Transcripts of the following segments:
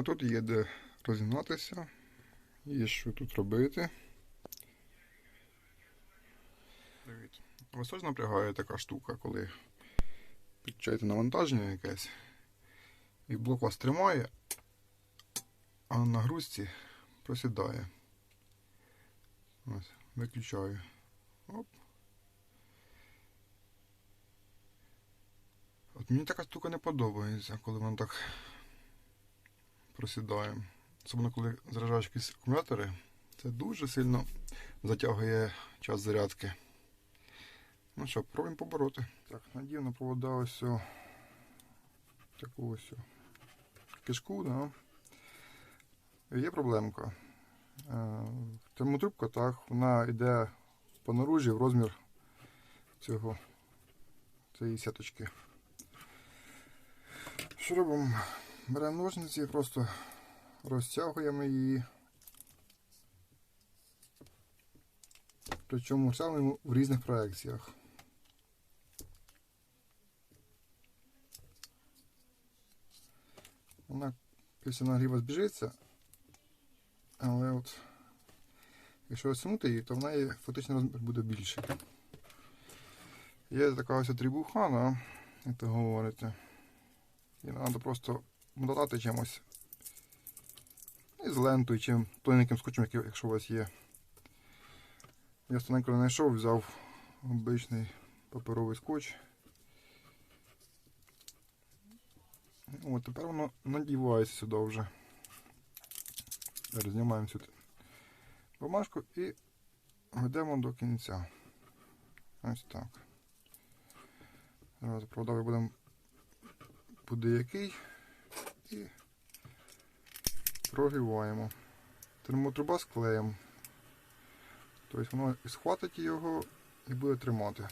А тут є де розігнатися, є що тут робити. Дивіться. Ось теж напрягає така штука, коли підключаєте навантаження якесь, і блок вас тримає, а на нагрузці просідає. Ось, виключаю. Оп. От мені така штука не подобається, коли воно так просідає. Особливо коли заряджаєш якісь акумулятори, це дуже сильно затягує час зарядки. Ну що, пробуємо побороти. Так, надів на провода ось таку ось кишку, да. Є проблемка. Е, Термотрубка, так, вона йде по наружі в розмір цього цієї сіточки. Що робимо? Беремо ножниці просто розтягуємо її. Причому розтягуємо в різних проекціях. Вона після нагріва збіжиться, але от якщо розтягнути її, то в неї фактично розмір буде більший. Є така ось трібуха, як то говорите. І треба просто мотати чимось. І з лентою, чим тоненьким скотчем, якщо у вас є. Я станенько не знайшов, взяв обичний паперовий скотч. От тепер воно надівається сюди вже. Зараз знімаємо цю бумажку і ведемо до кінця. Ось так. Зараз проводовий будемо буде який і прогріваємо. Термотруба з клеєм. Тобто воно схватить його і буде тримати.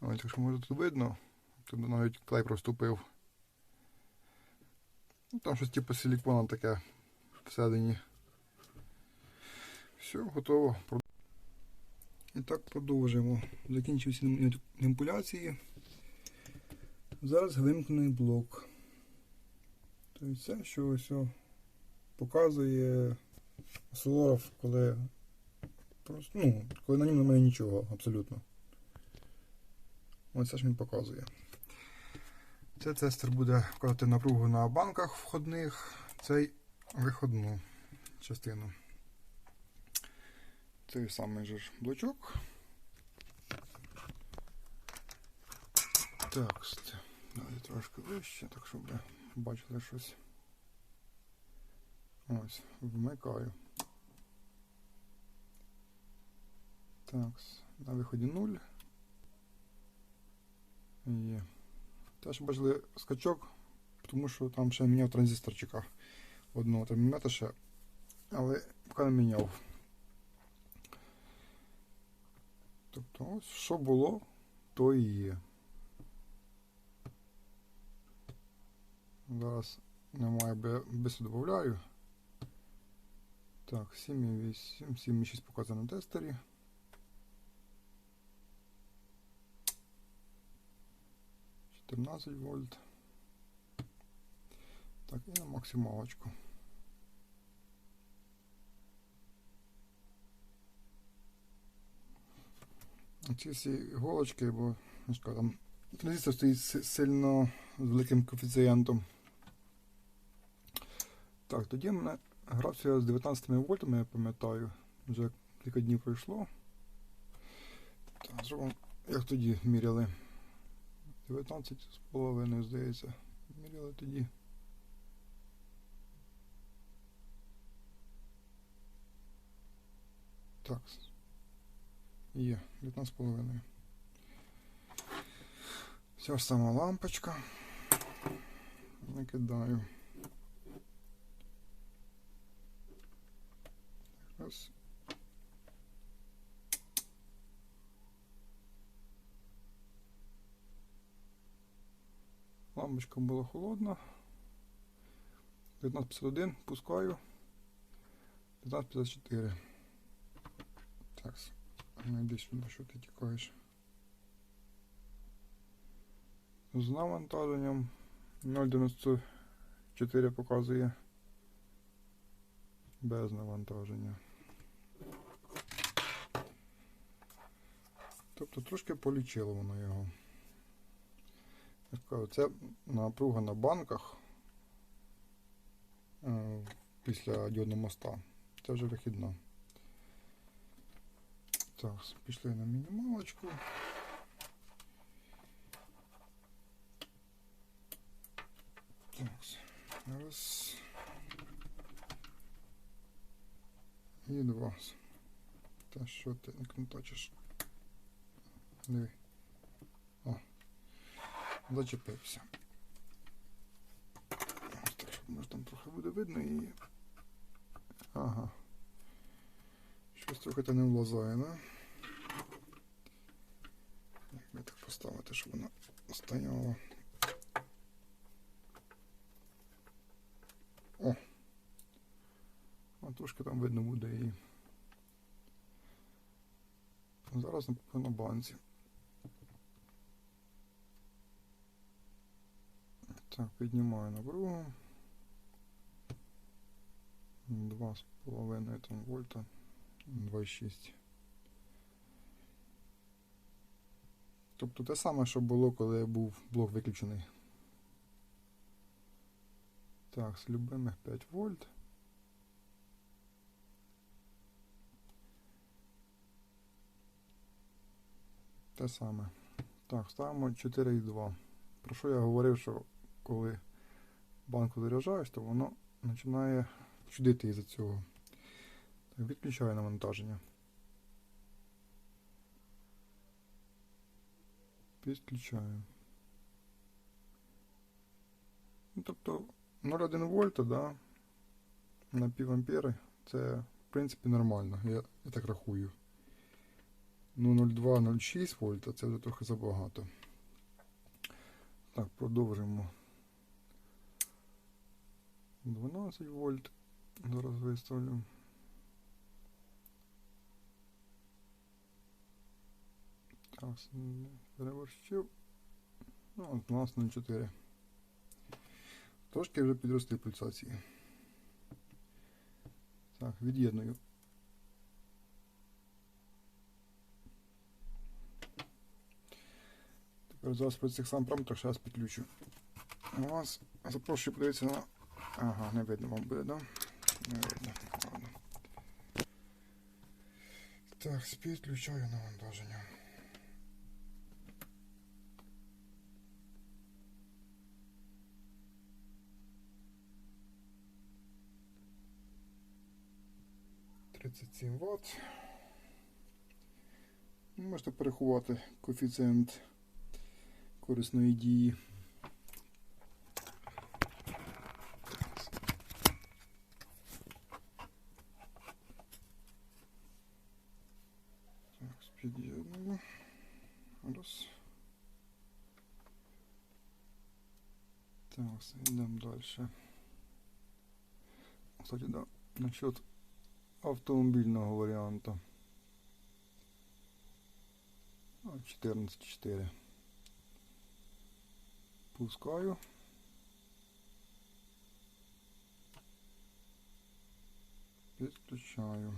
Ось, якщо може тут видно, тут навіть клей проступив. Ну, там щось типу силікона таке всередині. Все, готово. І так продовжуємо. Закінчився маніпуляції. Зараз вимкнений блок. Тобто це, що ось показує Солоров, коли просто, ну, коли на ньому немає нічого абсолютно. Ось це ж він показує. Це тестер буде вказати напругу на банках входних, цей виходну частину. Цей самий же блочок. Так, далі трошки вище, так щоб ви бачили щось. Ось, вмикаю. Так, на виході 0. Є. Теж бачили скачок, тому що там ще міняв транзисторчика одного термометра ще, але поки не міняв. Тобто ось що було, то і є. Зараз немає, бистро додаю. Так, 7,8, 7,6 показано на тестері. Чотирнадцять вольт. Так, і на максималочку. Ці всі іголочки, бо ну, там транзистор стоїть сильно з великим коефіцієнтом. Так, тоді в мене грався з 19 вольтами, я пам'ятаю. Вже кілька днів пройшло. Так, зробимо, як тоді міряли. 19,5, здається. Міряли тоді. Так. Є, 19,5. Ця ж сама лампочка. Накидаю. Раз. Лампочка була холодна. 1951 пускаю. 1554. Так, найди сюди, що ти тікаєш. З навантаженням 0,94 показує без навантаження. Тобто трошки полічило воно його. Це напруга на банках е, після діодного моста. Це вже вихідна. Так, пішли на мінімалочку. Так, раз. І два. Та що ти не кнуточиш? Диви. О. Зачепився. Так, щоб може там трохи буде видно і. Ага. Щось трохи то не влазає, да? Як би так поставити, щоб воно стояло. О! Трошки там видно буде і. Зараз на банці. Так, піднімаю напругу. 2,5 там вольта. 2,6. Тобто те саме, що було, коли був блок виключений. Так, з любимих 5 вольт. Те саме. Так, ставимо 4,2. Про що я говорив, що коли банку заряджаєш, то воно починає чудити із-за цього. Так, відключаю навантаження. Підключаю. Ну, тобто 0,1 вольта, да, на пів ампери це в принципі нормально, я, я так рахую. Ну 0,2-0,6 вольта це вже трохи забагато. Так, продовжимо. 12 вольт. Зараз виставлю. Так, переворщив. Ну, 12.04. Трошки вже підросли пульсації. Так, від'єдную. Тепер зараз при цих сам параметрах зараз підключу. У Вас запрошую подивитися на... Ага, не видно вам буде, да? Не видно. Ладно. Так, підключаю навантаження. Тридцять сім Вт. Можете переховати коефіцієнт корисної дії. Так, під'єднуємо. Раз. Так, йдемо далі. Кстати, да, насчет автомобільного варіанту. 14.4. Пускаю. Підключаю.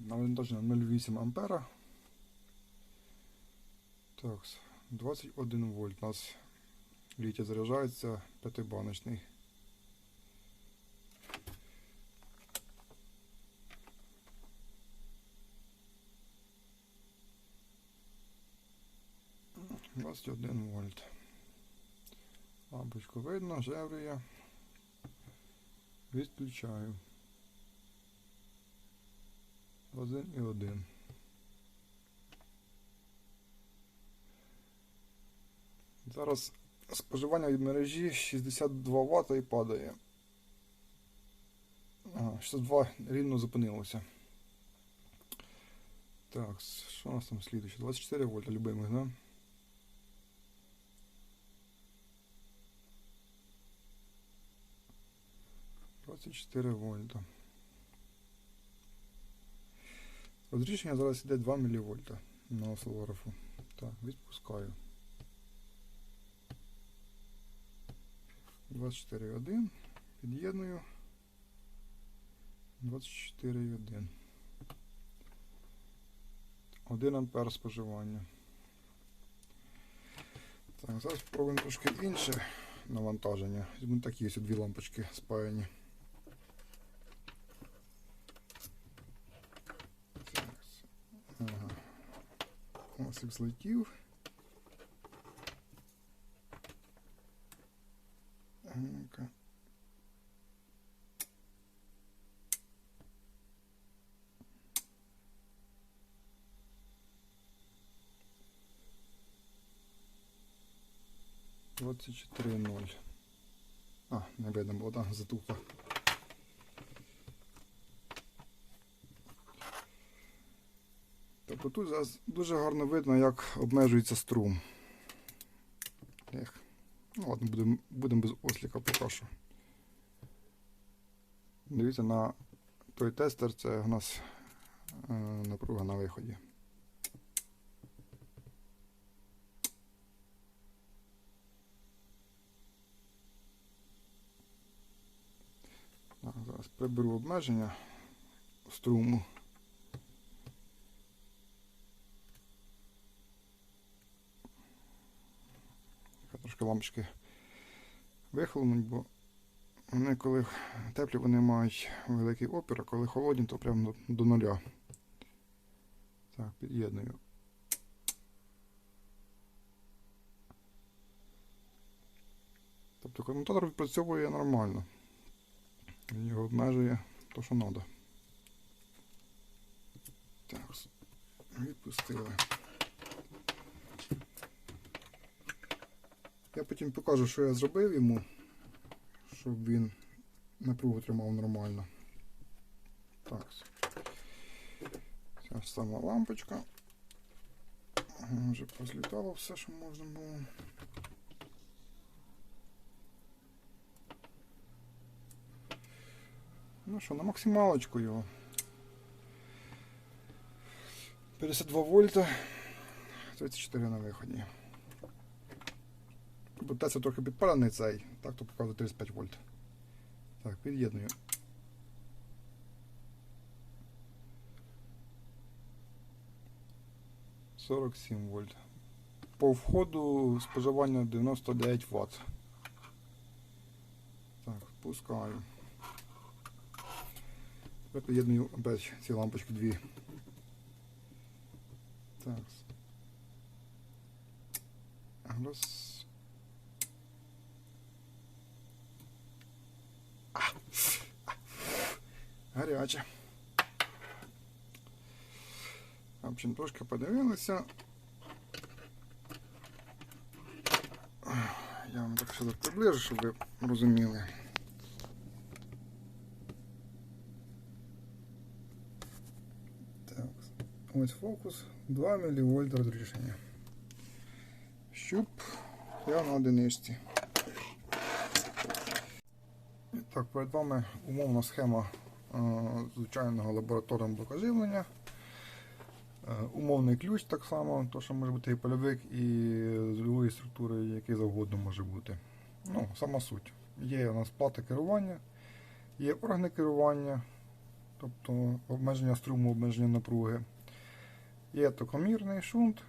Навантаження 0,8 ампера. Так, 21 вольт. У нас літій заряджається п'ятибаночний. Двадцять один вольт. Лампочку видно, жевріє. Відключаю. Один і один. Зараз споживання від мережі 62 Вт і падає. Ага, 62 рівно зупинилося. Так, що у нас там слідуюче? 24 вольта любимих, да? 24 вольта. Розрішення зараз йде 2 мВ на осцилографу. Так, відпускаю. 24,1. Під'єдную. 24,1. 1 ампер споживання. Так, зараз спробуємо трошки інше навантаження. Візьмемо такі ось дві лампочки спаяні. 8 слоїв. Двадцять чотири ноль. А, не видно було, так, затупа. Тобто тут дуже гарно видно, як обмежується струм. Ну ладно, будемо будем без осліка поки що. Дивіться на той тестер, це у нас е, напруга на виході. Так, зараз приберу обмеження струму. Трошки лампочки вихолонуть, бо вони коли теплі, вони мають великий опір, а коли холодні, то прямо до, до нуля. Так, під'єдную. Тобто комутатор відпрацьовує нормально. Він його обмежує то, що треба. Так, відпустили. Я потім покажу, що я зробив йому, щоб він напругу тримав нормально. Так. Ця сама лампочка. Вже позлітало все, що можна було. Ну що, на максималочку його. 52 вольта, 34 на виході. Це трохи підпалений цей, так то показує 35 вольт. Так, під'єдную. Сорок сім вольт. По входу споживання 99 Вт. Так, пускаю. Тепер під'єдную опять ці лампочки дві. Так. Раз. Гаряче. В общем, трошки подивилися. Я вам так сюди приближу, щоб ви розуміли. Так, ось фокус 2 мВ розрішення. Щуп я на одиничці. Так, перед вами умовна схема звичайного лабораторного блокоживлення. Е, Умовний ключ так само, то що може бути і польовик, і з любої структури, який завгодно може бути. Ну, сама суть. Є у нас плата керування, є органи керування, тобто обмеження струму, обмеження напруги. Є токомірний шунт.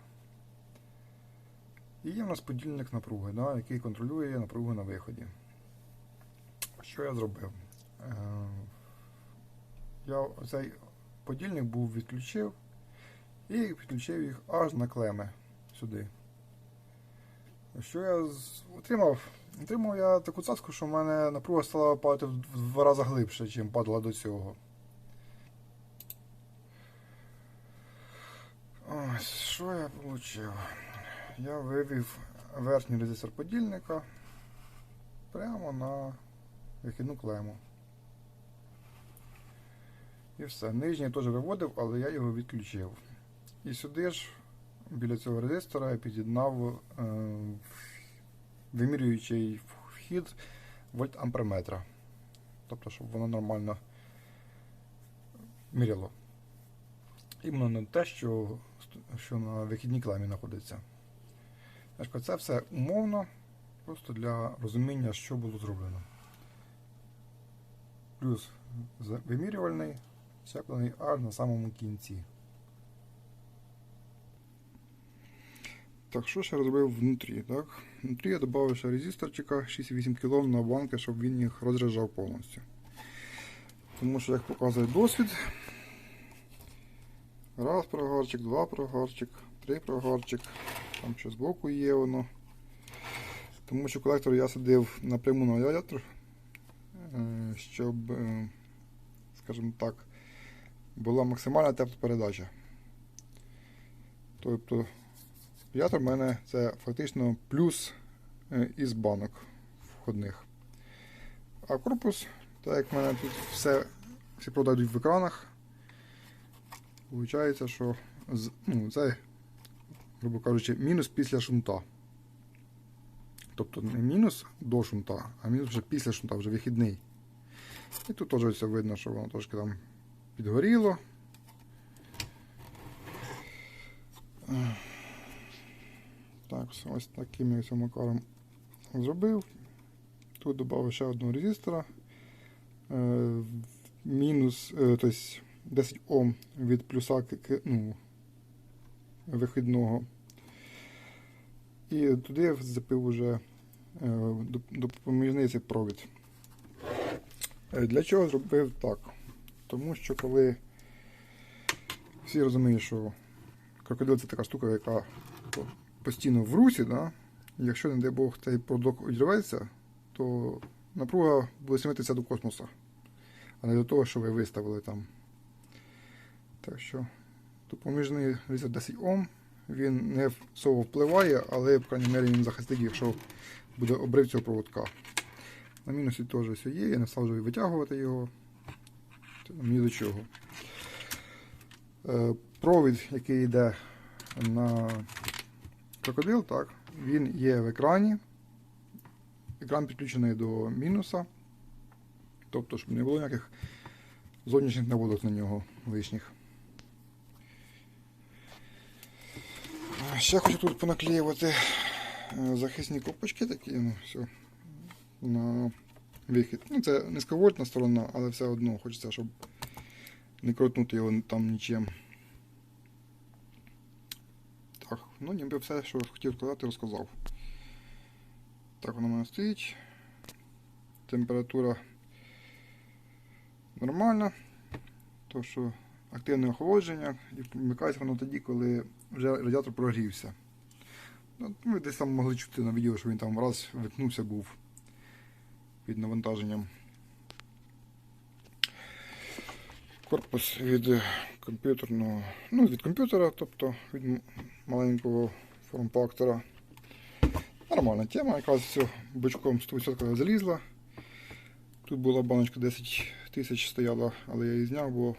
І є у нас подільник напруги, да, який контролює напругу на виході. Що я зробив? Я цей подільник був відключив і підключив їх аж на клеми сюди. Що я отримав? Отримав я таку цаску, що в мене напруга стала падати в два рази глибше, ніж падала до цього. Ось, що я отримав? Я вивів верхній резистор подільника прямо на вихідну клему. І все. Нижній теж виводив, але я його відключив. І сюди ж, біля цього резистора, я під'єднав е, вимірюючий вхід вольтамперметра. тобто, щоб воно нормально міряло. Іменно не те, що, що на вихідній кламі знаходиться. Це все умовно, просто для розуміння, що було зроблено. Плюс вимірювальний, щеплений аж на самому кінці. Так, що ще розробив внутрі? Так? Внутрі я додав ще резисторчика 6,8 кг на банки, щоб він їх розряджав повністю. Тому що, як показує досвід, раз прогарчик, два прогарчик, три прогарчик, там ще збоку є воно. Тому що колектор я садив напряму на радіатор, е, щоб, е, скажімо так, була максимальна теплопередача. Тобто радіатор в мене це фактично плюс е, із банок входних. А корпус, так як в мене тут все, всі провода йдуть в екранах, виходить, що ну, це, грубо кажучи, мінус після шунта. Тобто не мінус до шунта, а мінус вже після шунта, вже вихідний. І тут теж все видно, що воно трошки там підгоріло. Так, ось таким я ось макаром зробив. Тут додав ще одного резистора. Е, мінус, е, тобто 10 Ом від плюса ну, вихідного. І туди я запив уже е, допоміжний цей провід. Для чого зробив так? Тому що коли всі розуміють, що крокодил це така штука, яка постійно в русі, да? якщо, не дай Бог, цей продок відірветься, то напруга буде стремитися до космоса, а не до того, що ви виставили там. Так що допоміжний резистор 10 Ом, він не особо впливає, але, в крайній мірі, він захистить, якщо буде обрив цього проводка. На мінусі теж все є, я не став вже витягувати його. Ні до чого. Е, Провід, який йде на крокодил, так, він є в екрані. Екран підключений до мінуса. Тобто, щоб не було ніяких зовнішніх наводок на нього лишніх. Ще хочу тут понаклеювати е, захисні копочки такі, ну, все, на вихід. Ну, це низьковольтна сторона, але все одно хочеться, щоб не крутнути його там нічим. Так, ну ніби все, що хотів сказати, розказав. Так воно в мене стоїть. Температура нормальна. То що активне охолодження і вмикається воно тоді, коли вже радіатор прогрівся. Ну, ви десь там могли чути на відео, що він там раз виткнувся був під навантаженням. Корпус від комп'ютерного, ну, від комп'ютера, тобто від маленького форм-фактора. Нормальна тема, якраз все бочком 100% залізла. Тут була баночка 10 тисяч стояла, але я її зняв, бо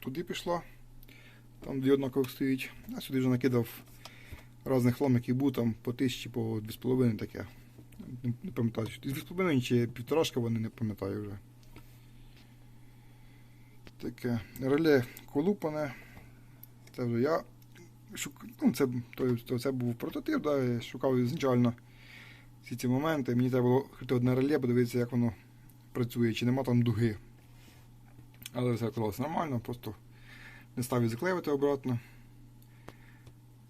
туди пішла. Там дві однакових стоїть. А сюди вже накидав різних хлам, який був там по тисячі, по 2,5 таке. Не, пам'ятаю, чи 2,5 чи півторашка вони не пам'ятаю вже. Таке реле колупане. Це вже я шук... ну, це, то, це був прототип, да, я шукав ізначально всі ці моменти. Мені треба було відкрити одне реле, подивитися, як воно працює, чи нема там дуги. Але все оказалось нормально, просто не став і заклеювати обратно.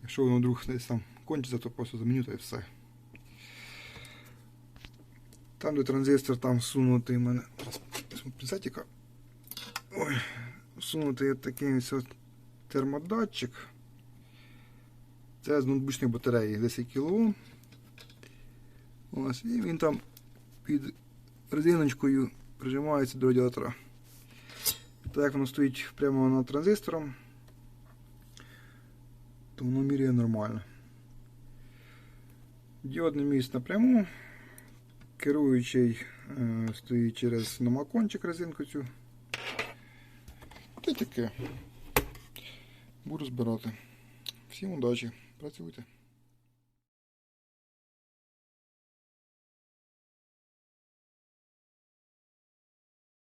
Якщо воно вдруг десь там кончиться, то просто заміню та і все. Там, де транзистор, там всунутий мене. Візьму. Ой, всунутий такий ось термодатчик. Це з ноутбучної батареї 10 кОм. Ось, і він там під резиночкою прижимається до радіатора. Так як воно стоїть прямо над транзистором, то воно міряє нормально. Діодний міст напряму. Керуючий е, стоїть через намакончик резинку цю. Та таке. Буду збирати. Всім удачі, працюйте.